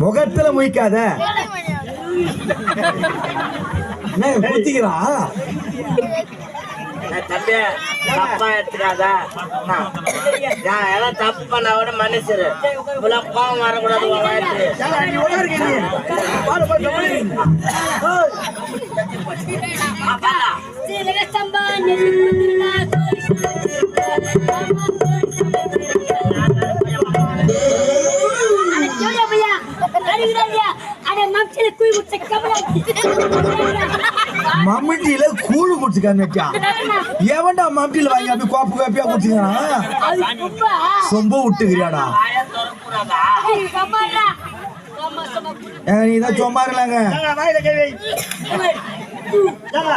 முகத்துல முழிக்காத. தம்பி தப்பா எடுத்துக்காத நான் தப்பு பண்ணா கூட மன்னிச்சிரு. இவ்வளவு வரக்கூடாது மம்முட்டியில கூழு குடிச்சுக்கான்னு எவன்டா மம்முட்டியில வாங்கி அப்படி கோப்பு கோப்பியா குப்பா. சொம்ப விட்டுக்கிறியாடா. நீ தான் சும்மா இருக்கலாங்க. அடா